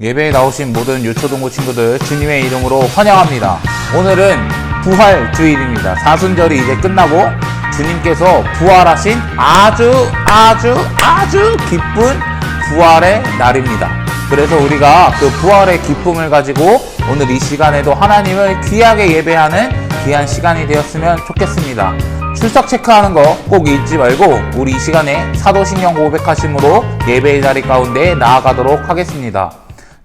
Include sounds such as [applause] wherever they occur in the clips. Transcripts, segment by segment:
예배에 나오신 모든 유초동고 친구들 주님의 이름으로 환영합니다. 오늘은 부활 주일입니다. 사순절이 이제 끝나고 주님께서 부활하신 아주 아주 아주 기쁜 부활의 날입니다. 그래서 우리가 그 부활의 기쁨을 가지고 오늘 이 시간에도 하나님을 귀하게 예배하는 귀한 시간이 되었으면 좋겠습니다. 출석 체크하는 거 꼭 잊지 말고 우리 이 시간에 사도신경 고백하심으로 예배의 자리 가운데 나아가도록 하겠습니다.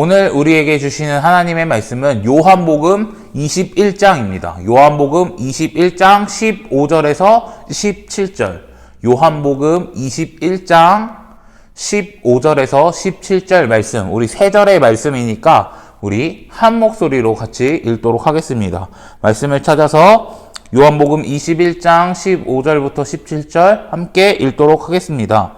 오늘 우리에게 주시는 하나님의 말씀은 요한복음 21장입니다. 요한복음 21장 15절에서 17절. 요한복음 21장 15절에서 17절 말씀. 우리 세 절의 말씀이니까 우리 한 목소리로 같이 읽도록 하겠습니다. 말씀을 찾아서 요한복음 21장 15절부터 17절 함께 읽도록 하겠습니다.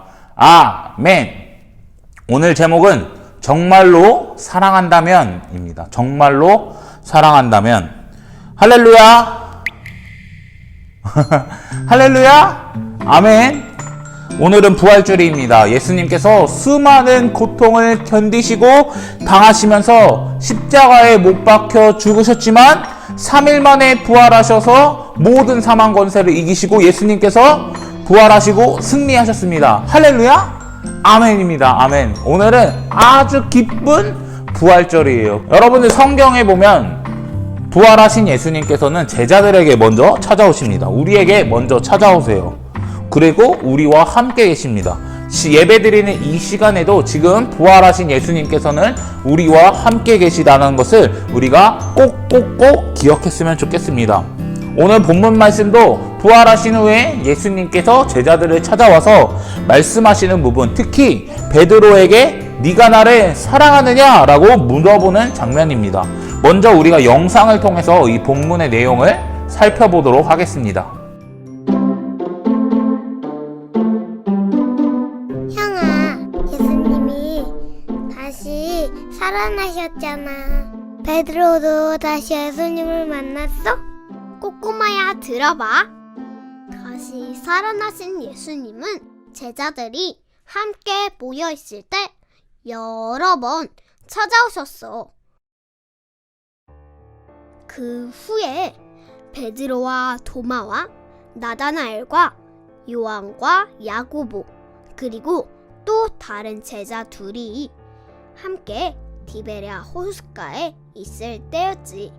아멘. 오늘 제목은 정말로 사랑한다면입니다. 정말로 사랑한다면. 할렐루야. [laughs] 할렐루야. 아멘. 오늘은 부활주일입니다. 예수님께서 수많은 고통을 견디시고 당하시면서 십자가에 못 박혀 죽으셨지만 3일 만에 부활하셔서 모든 사망 권세를 이기시고 예수님께서 부활하시고 승리하셨습니다. 할렐루야! 아멘입니다. 아멘. 오늘은 아주 기쁜 부활절이에요. 여러분들 성경에 보면 부활하신 예수님께서는 제자들에게 먼저 찾아오십니다. 우리에게 먼저 찾아오세요. 그리고 우리와 함께 계십니다. 시- 예배드리는 이 시간에도 지금 부활하신 예수님께서는 우리와 함께 계시다는 것을 우리가 꼭꼭꼭 기억했으면 좋겠습니다. 오늘 본문 말씀도 부활하신 후에 예수님께서 제자들을 찾아와서 말씀하시는 부분, 특히 베드로에게 네가 나를 사랑하느냐라고 물어보는 장면입니다. 먼저 우리가 영상을 통해서 이 본문의 내용을 살펴보도록 하겠습니다. 형아, 예수님이 다시 살아나셨잖아. 베드로도 다시 예수님을 만났어? 꼬꼬마야, 들어봐. 다시 살아나신 예수님은 제자들이 함께 모여 있을 때 여러 번 찾아오셨어. 그 후에 베드로와 도마와 나다나엘과 요한과 야고보 그리고 또 다른 제자 둘이 함께 디베랴 호숫가에 있을 때였지.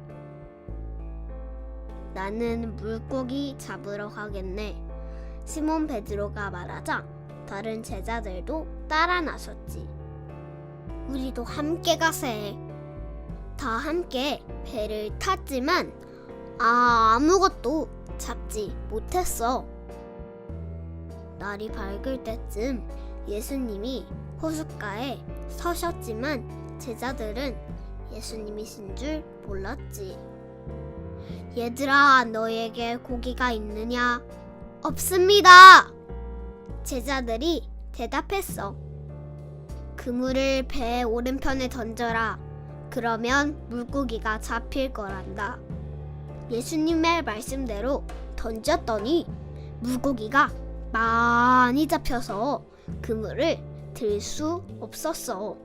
나는 물고기 잡으러 가겠네. 시몬 베드로가 말하자 다른 제자들도 따라 나섰지. 우리도 함께 가세. 다 함께 배를 탔지만 아, 아무것도 잡지 못했어. 날이 밝을 때쯤 예수님이 호숫가에 서셨지만 제자들은 예수님이신 줄 몰랐지. 얘들아, 너에게 고기가 있느냐? 없습니다! 제자들이 대답했어. 그물을 배 오른편에 던져라. 그러면 물고기가 잡힐 거란다. 예수님의 말씀대로 던졌더니 물고기가 많이 잡혀서 그물을 들 수 없었어.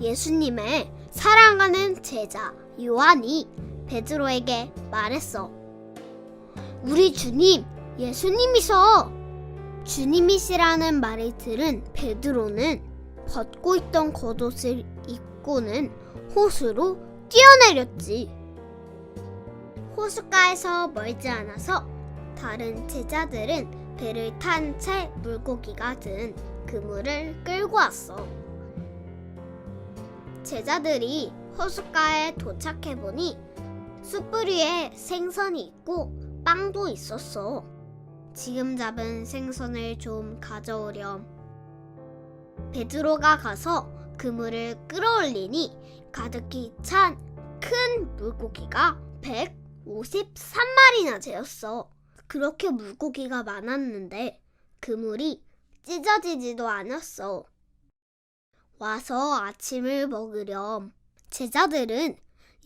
예수님의 사랑하는 제자 요한이 베드로에게 말했어. 우리 주님, 예수님이셔. 주님이시라는 말을 들은 베드로는 벗고 있던 겉옷을 입고는 호수로 뛰어내렸지. 호숫가에서 멀지 않아서 다른 제자들은 배를 탄 채 물고기가 든 그물을 끌고 왔어. 제자들이 호숫가에 도착해 보니 숯불 위에 생선이 있고 빵도 있었어. 지금 잡은 생선을 좀 가져오렴. 베드로가 가서 그물을 끌어올리니 가득히 찬 큰 물고기가 153마리나 되었어. 그렇게 물고기가 많았는데 그물이 찢어지지도 않았어. 와서 아침을 먹으렴. 제자들은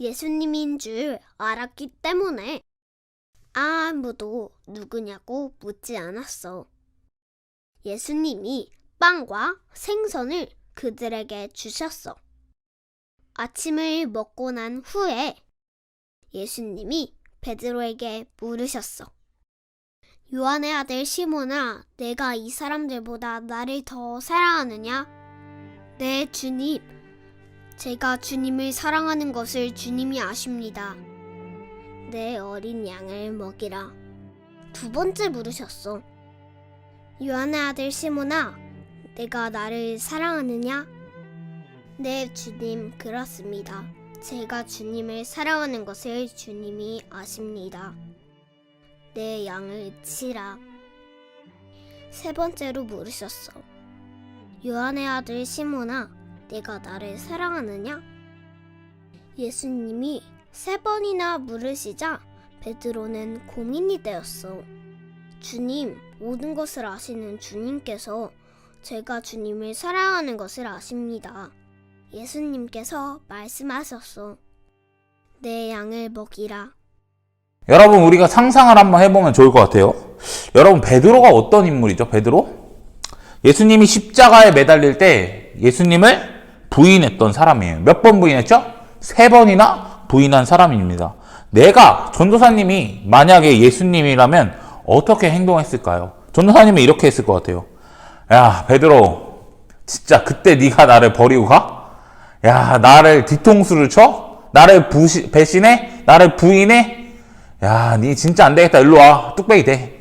예수님인 줄 알았기 때문에 아무도 누구냐고 묻지 않았어. 예수님이 빵과 생선을 그들에게 주셨어. 아침을 먹고 난 후에 예수님이 베드로에게 물으셨어. 요한의 아들 시몬아, 내가 이 사람들보다 나를 더 사랑하느냐? 네, 주님. 제가 주님을 사랑하는 것을 주님이 아십니다. 내 어린 양을 먹이라. 두 번째 물으셨어. 요한의 아들 시몬아, 내가 나를 사랑하느냐? 네, 주님, 그렇습니다. 제가 주님을 사랑하는 것을 주님이 아십니다. 내 양을 치라. 세 번째로 물으셨어. 요한의 아들 시몬아, 내가 나를 사랑하느냐? 예수님이 세 번이나 물으시자 베드로는 고민이 되었어. 주님, 모든 것을 아시는 주님께서 제가 주님을 사랑하는 것을 아십니다. 예수님께서 말씀하셨어. 내 양을 먹이라. 여러분 우리가 상상을 한번 해보면 좋을 것 같아요. 여러분 베드로가 어떤 인물이죠? 베드로? 예수님이 십자가에 매달릴 때 예수님을 부인했던 사람이에요. 몇 번 부인했죠? 세 번이나 부인한 사람입니다. 내가 전도사님이 만약에 예수님이라면 어떻게 행동했을까요? 전도사님이 이렇게 했을 것 같아요. 야 베드로 진짜 그때 네가 나를 버리고 가? 야 나를 뒤통수를 쳐? 나를 부시, 배신해? 나를 부인해? 야, 니 진짜 안 되겠다. 일로 와. 뚝배기 돼.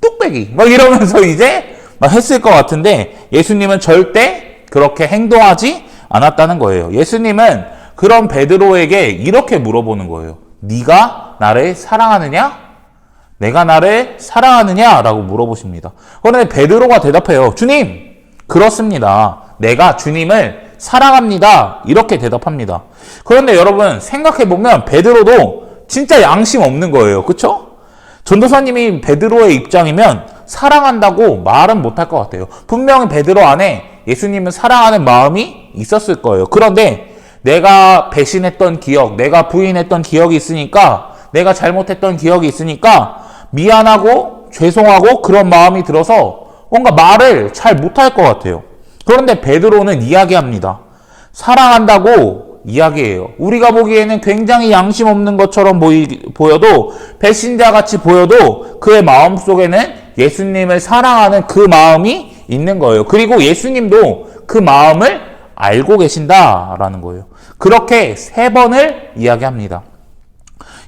뚝배기. 막 이러면서 이제 막 했을 것 같은데 예수님은 절대 그렇게 행동하지 않았다는 거예요. 예수님은 그런 베드로에게 이렇게 물어보는 거예요. 네가 나를 사랑하느냐? 내가 나를 사랑하느냐 라고 물어보십니다. 그런데 베드로가 대답해요. 주님, 그렇습니다. 내가 주님을 사랑합니다. 이렇게 대답합니다. 그런데 여러분 생각해 보면 베드로도 진짜 양심 없는 거예요. 그쵸? 전도사님이 베드로의 입장이면 사랑한다고 말은 못할 것 같아요. 분명히 베드로 안에 예수님을 사랑하는 마음이 있었을 거예요. 그런데 내가 배신했던 기억, 내가 부인했던 기억이 있으니까, 내가 잘못했던 기억이 있으니까, 미안하고 죄송하고 그런 마음이 들어서 뭔가 말을 잘 못할 것 같아요. 그런데 베드로는 이야기합니다. 사랑한다고 이야기해요. 우리가 보기에는 굉장히 양심 없는 것처럼 보이, 보여도 배신자 같이 보여도 그의 마음 속에는 예수님을 사랑하는 그 마음이 있는 거예요. 그리고 예수님도 그 마음을 알고 계신다라는 거예요. 그렇게 세 번을 이야기합니다.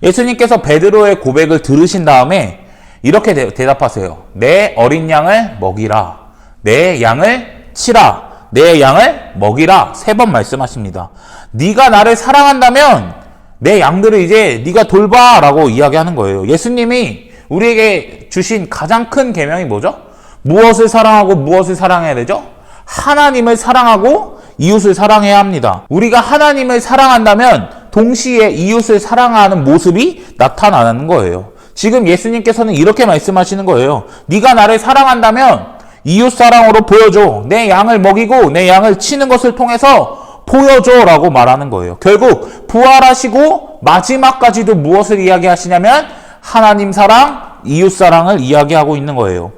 예수님께서 베드로의 고백을 들으신 다음에 이렇게 대, 대답하세요. 내 어린 양을 먹이라. 내 양을 치라. 내 양을 먹이라. 세 번 말씀하십니다. 네가 나를 사랑한다면 내 양들을 이제 네가 돌봐라고 이야기하는 거예요. 예수님이 우리에게 주신 가장 큰 계명이 뭐죠? 무엇을 사랑하고 무엇을 사랑해야 되죠? 하나님을 사랑하고 이웃을 사랑해야 합니다. 우리가 하나님을 사랑한다면 동시에 이웃을 사랑하는 모습이 나타나는 거예요. 지금 예수님께서는 이렇게 말씀하시는 거예요. 네가 나를 사랑한다면 이웃 사랑으로 보여줘. 내 양을 먹이고 내 양을 치는 것을 통해서 보여줘라고 말하는 거예요. 결국 부활하시고 마지막까지도 무엇을 이야기하시냐면 하나님 사랑, 이웃 사랑을 이야기하고 있는 거예요.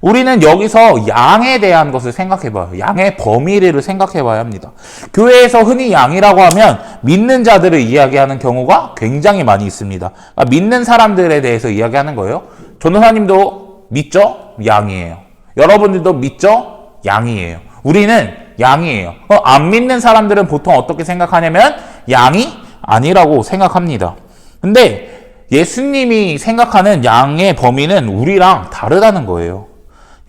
우리는 여기서 양에 대한 것을 생각해 봐요. 양의 범위를 생각해 봐야 합니다. 교회에서 흔히 양이라고 하면 믿는 자들을 이야기하는 경우가 굉장히 많이 있습니다. 그러니까 믿는 사람들에 대해서 이야기하는 거예요. 전도사님도 믿죠? 양이에요. 여러분들도 믿죠? 양이에요. 우리는 양이에요. 어, 안 믿는 사람들은 보통 어떻게 생각하냐면 양이 아니라고 생각합니다. 근데 예수님이 생각하는 양의 범위는 우리랑 다르다는 거예요.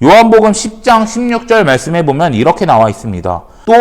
요한복음 10장 16절 말씀해 보면 이렇게 나와 있습니다. 또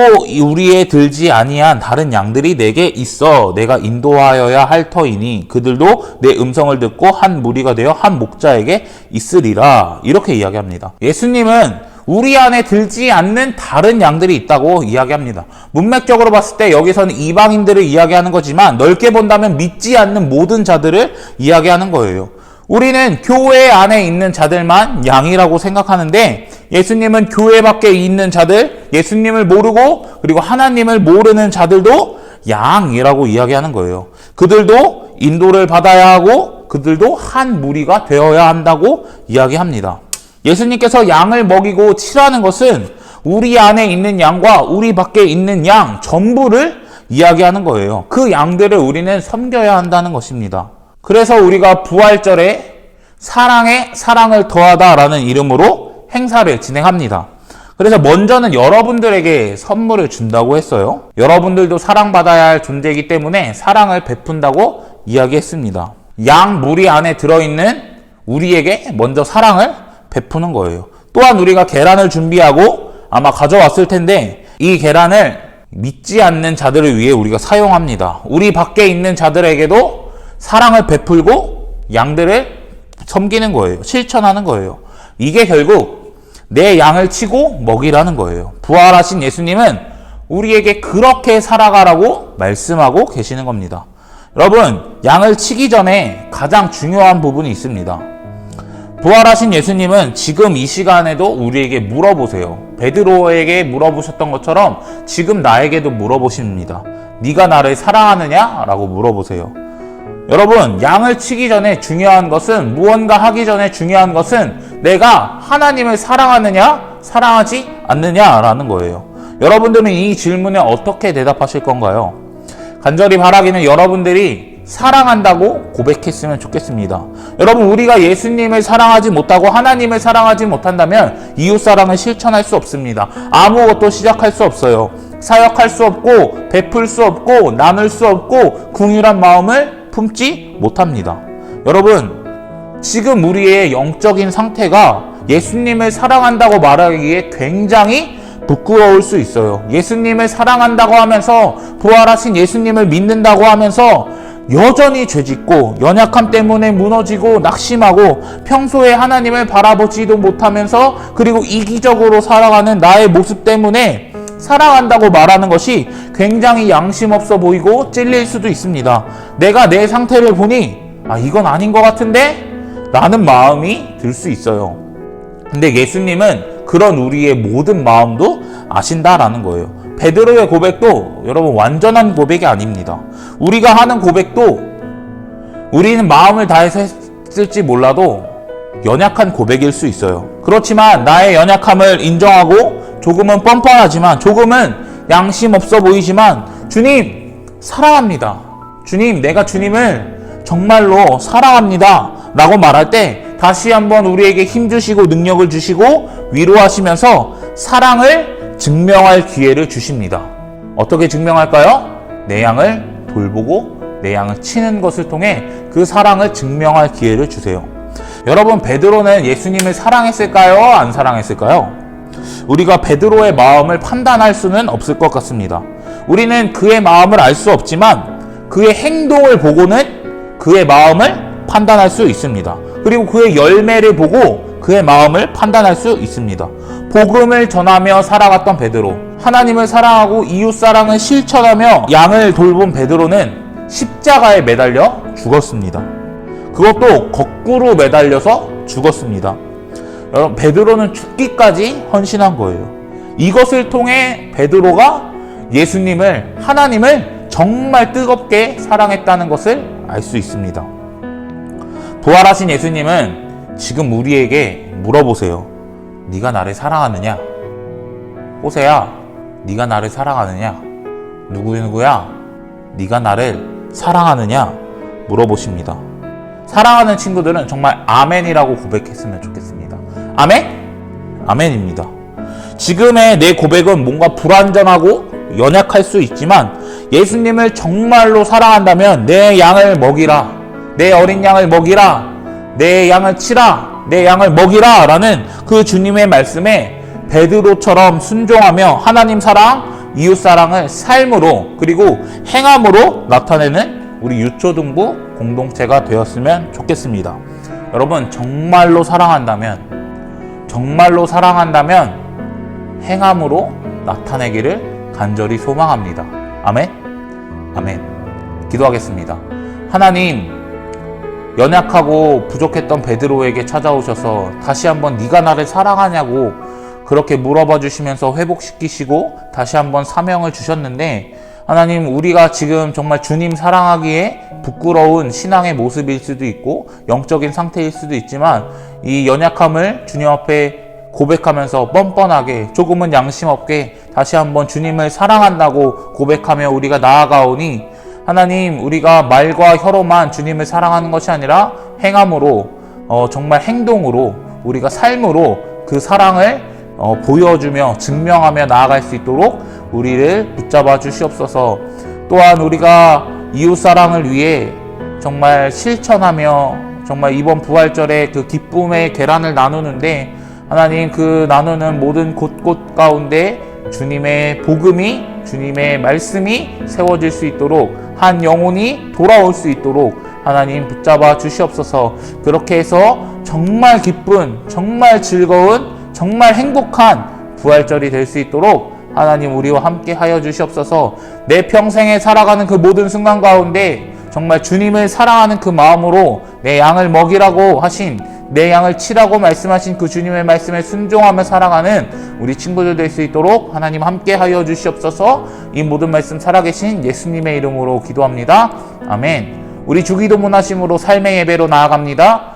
우리의 들지 아니한 다른 양들이 내게 있어 내가 인도하여야 할 터이니 그들도 내 음성을 듣고 한 무리가 되어 한 목자에게 있으리라 이렇게 이야기합니다. 예수님은 우리 안에 들지 않는 다른 양들이 있다고 이야기합니다. 문맥적으로 봤을 때 여기서는 이방인들을 이야기하는 거지만 넓게 본다면 믿지 않는 모든 자들을 이야기하는 거예요. 우리는 교회 안에 있는 자들만 양이라고 생각하는데 예수님은 교회 밖에 있는 자들, 예수님을 모르고 그리고 하나님을 모르는 자들도 양이라고 이야기하는 거예요. 그들도 인도를 받아야 하고 그들도 한 무리가 되어야 한다고 이야기합니다. 예수님께서 양을 먹이고 치라는 것은 우리 안에 있는 양과 우리 밖에 있는 양 전부를 이야기하는 거예요. 그 양들을 우리는 섬겨야 한다는 것입니다. 그래서 우리가 부활절에 사랑에 사랑을 더하다라는 이름으로 행사를 진행합니다. 그래서 먼저는 여러분들에게 선물을 준다고 했어요. 여러분들도 사랑받아야 할 존재이기 때문에 사랑을 베푼다고 이야기했습니다. 양 무리 안에 들어있는 우리에게 먼저 사랑을 베푸는 거예요. 또한 우리가 계란을 준비하고 아마 가져왔을 텐데 이 계란을 믿지 않는 자들을 위해 우리가 사용합니다. 우리 밖에 있는 자들에게도 사랑을 베풀고 양들을 섬기는 거예요. 실천하는 거예요. 이게 결국 내 양을 치고 먹이라는 거예요. 부활하신 예수님은 우리에게 그렇게 살아가라고 말씀하고 계시는 겁니다. 여러분, 양을 치기 전에 가장 중요한 부분이 있습니다. 부활하신 예수님은 지금 이 시간에도 우리에게 물어보세요. 베드로에게 물어보셨던 것처럼 지금 나에게도 물어보십니다. 네가 나를 사랑하느냐라고 물어보세요. 여러분, 양을 치기 전에 중요한 것은 무언가 하기 전에 중요한 것은 내가 하나님을 사랑하느냐, 사랑하지 않느냐라는 거예요. 여러분들은 이 질문에 어떻게 대답하실 건가요? 간절히 바라기는 여러분들이 사랑한다고 고백했으면 좋겠습니다. 여러분, 우리가 예수님을 사랑하지 못하고 하나님을 사랑하지 못한다면 이웃 사랑을 실천할 수 없습니다. 아무것도 시작할 수 없어요. 사역할 수 없고, 베풀 수 없고, 나눌 수 없고, 궁휼한 마음을 품지 못합니다. 여러분, 지금 우리의 영적인 상태가 예수님을 사랑한다고 말하기에 굉장히 부끄러울 수 있어요. 예수님을 사랑한다고 하면서 부활하신 예수님을 믿는다고 하면서 여전히 죄짓고 연약함 때문에 무너지고 낙심하고 평소에 하나님을 바라보지도 못하면서 그리고 이기적으로 살아가는 나의 모습 때문에 사랑한다고 말하는 것이 굉장히 양심 없어 보이고 찔릴 수도 있습니다. 내가 내 상태를 보니 아 이건 아닌 것 같은데 라는 마음이 들 수 있어요. 근데 예수님은 그런 우리의 모든 마음도 아신다라는 거예요. 베드로의 고백도 여러분 완전한 고백이 아닙니다. 우리가 하는 고백도 우리는 마음을 다해서 했을지 몰라도 연약한 고백일 수 있어요. 그렇지만 나의 연약함을 인정하고 조금은 뻔뻔하지만 조금은 양심 없어 보이지만 주님 사랑합니다. 주님 내가 주님을 정말로 사랑합니다. 라고 말할 때 다시 한번 우리에게 힘 주시고 능력을 주시고 위로하시면서 사랑을 증명할 기회를 주십니다. 어떻게 증명할까요? 내 양을 돌보고 내 양을 치는 것을 통해 그 사랑을 증명할 기회를 주세요. 여러분, 베드로는 예수님을 사랑했을까요? 안 사랑했을까요? 우리가 베드로의 마음을 판단할 수는 없을 것 같습니다. 우리는 그의 마음을 알 수 없지만 그의 행동을 보고는 그의 마음을 판단할 수 있습니다. 그리고 그의 열매를 보고 그의 마음을 판단할 수 있습니다. 복음을 전하며 살아갔던 베드로, 하나님을 사랑하고 이웃 사랑을 실천하며 양을 돌본 베드로는 십자가에 매달려 죽었습니다. 그것도 거꾸로 매달려서 죽었습니다. 여러분, 베드로는 죽기까지 헌신한 거예요. 이것을 통해 베드로가 예수님을, 하나님을 정말 뜨겁게 사랑했다는 것을 알 수 있습니다. 부활하신 예수님은 지금 우리에게 물어보세요. 네가 나를 사랑하느냐? 호세야, 네가 나를 사랑하느냐? 누구 누구야? 네가 나를 사랑하느냐? 물어보십니다. 사랑하는 친구들은 정말 아멘이라고 고백했으면 좋겠습니다. 아멘? 아멘입니다. 지금의 내 고백은 뭔가 불완전하고 연약할 수 있지만 예수님을 정말로 사랑한다면 내 양을 먹이라. 내 어린 양을 먹이라. 내 양을 치라. 내 양을 먹이라. 라는 그 주님의 말씀에 베드로처럼 순종하며 하나님 사랑, 이웃 사랑을 삶으로 그리고 행함으로 나타내는 우리 유초등부 공동체가 되었으면 좋겠습니다. 여러분, 정말로 사랑한다면, 정말로 사랑한다면 행함으로 나타내기를 간절히 소망합니다. 아멘? 아멘. 기도하겠습니다. 하나님, 연약하고 부족했던 베드로에게 찾아오셔서 다시 한번 네가 나를 사랑하냐고 그렇게 물어봐 주시면서 회복시키시고 다시 한번 사명을 주셨는데 하나님 우리가 지금 정말 주님 사랑하기에 부끄러운 신앙의 모습일 수도 있고 영적인 상태일 수도 있지만 이 연약함을 주님 앞에 고백하면서 뻔뻔하게 조금은 양심 없게 다시 한번 주님을 사랑한다고 고백하며 우리가 나아가오니 하나님 우리가 말과 혀로만 주님을 사랑하는 것이 아니라 행함으로 어, 정말 행동으로 우리가 삶으로 그 사랑을 어, 보여주며 증명하며 나아갈 수 있도록 우리를 붙잡아 주시옵소서. 또한 우리가 이웃 사랑을 위해 정말 실천하며 정말 이번 부활절에 그 기쁨의 계란을 나누는데 하나님 그 나누는 모든 곳곳 가운데 주님의 복음이 주님의 말씀이 세워질 수 있도록 한 영혼이 돌아올 수 있도록 하나님 붙잡아 주시옵소서 그렇게 해서 정말 기쁜 정말 즐거운 정말 행복한 부활절이 될 수 있도록 하나님 우리와 함께 하여 주시옵소서 내 평생에 살아가는 그 모든 순간 가운데 정말 주님을 사랑하는 그 마음으로 내 양을 먹이라고 하신 내 양을 치라고 말씀하신 그 주님의 말씀에 순종하며 살아가는 우리 친구들 될 수 있도록 하나님 함께 하여 주시옵소서 이 모든 말씀 살아계신 예수님의 이름으로 기도합니다. 아멘. 우리 주기도 문하심으로 삶의 예배로 나아갑니다.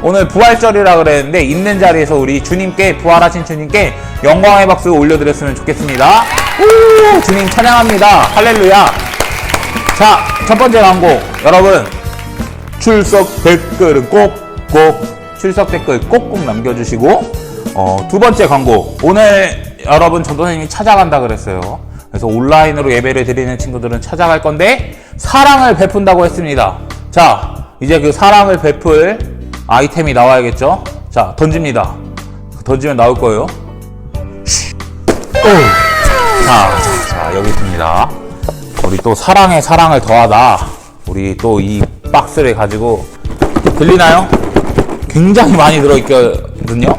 후! 오늘 부활절이라 그랬는데 있는 자리에서 우리 주님께 부활하신 주님께 영광의 박수 올려드렸으면 좋겠습니다. 우! 주님 찬양합니다. 할렐루야. 자, 첫 번째 광고 여러분 출석 댓글은 꼭꼭 출석 댓글 꼭꼭 남겨주시고 어, 두 번째 광고 오늘 여러분 전도사님이 찾아간다 그랬어요. 그래서 온라인으로 예배를 드리는 친구들은 찾아갈 건데 사랑을 베푼다고 했습니다. 자, 이제 그 사랑을 베풀 아이템이 나와야겠죠? 자, 던집니다. 던지면 나올 거예요. 오. 자, 자, 자, 여기 있습니다. 우리 또 사랑에 사랑을 더하다. 우리 또 이 박스를 가지고 들리나요? 굉장히 많이 들어있거든요.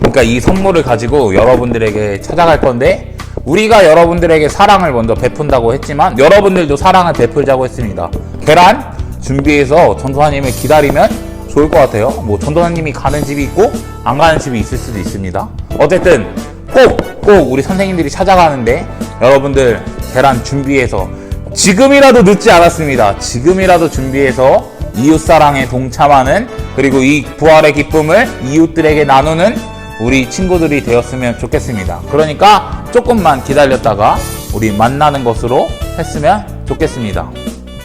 그러니까 이 선물을 가지고 여러분들에게 찾아갈 건데 우리가 여러분들에게 사랑을 먼저 베푼다고 했지만 여러분들도 사랑을 베풀자고 했습니다. 계란 준비해서 전도사님을 기다리면 좋을 것 같아요. 뭐 전도사님이 가는 집이 있고 안 가는 집이 있을 수도 있습니다. 어쨌든 꼭 꼭 우리 선생님들이 찾아가는데 여러분들 계란 준비해서 지금이라도 늦지 않았습니다. 지금이라도 준비해서 이웃 사랑에 동참하는 그리고 이 부활의 기쁨을 이웃들에게 나누는 우리 친구들이 되었으면 좋겠습니다. 그러니까 조금만 기다렸다가 우리 만나는 것으로 했으면 좋겠습니다.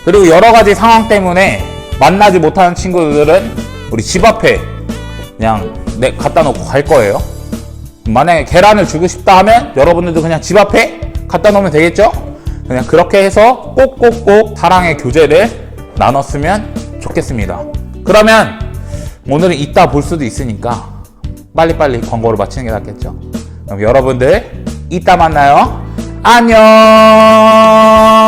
그리고 여러 가지 상황 때문에 만나지 못하는 친구들은 우리 집 앞에 그냥 내 갖다 놓고 갈 거예요. 만약에 계란을 주고 싶다 하면 여러분들도 그냥 집 앞에 갖다 놓으면 되겠죠? 그냥 그렇게 해서 꼭꼭꼭 사랑의 교제를 나눴으면 좋겠습니다. 그러면 오늘은 이따 볼 수도 있으니까 빨리빨리 광고를 마치는 게 낫겠죠? 그럼 여러분들 이따 만나요. 안녕!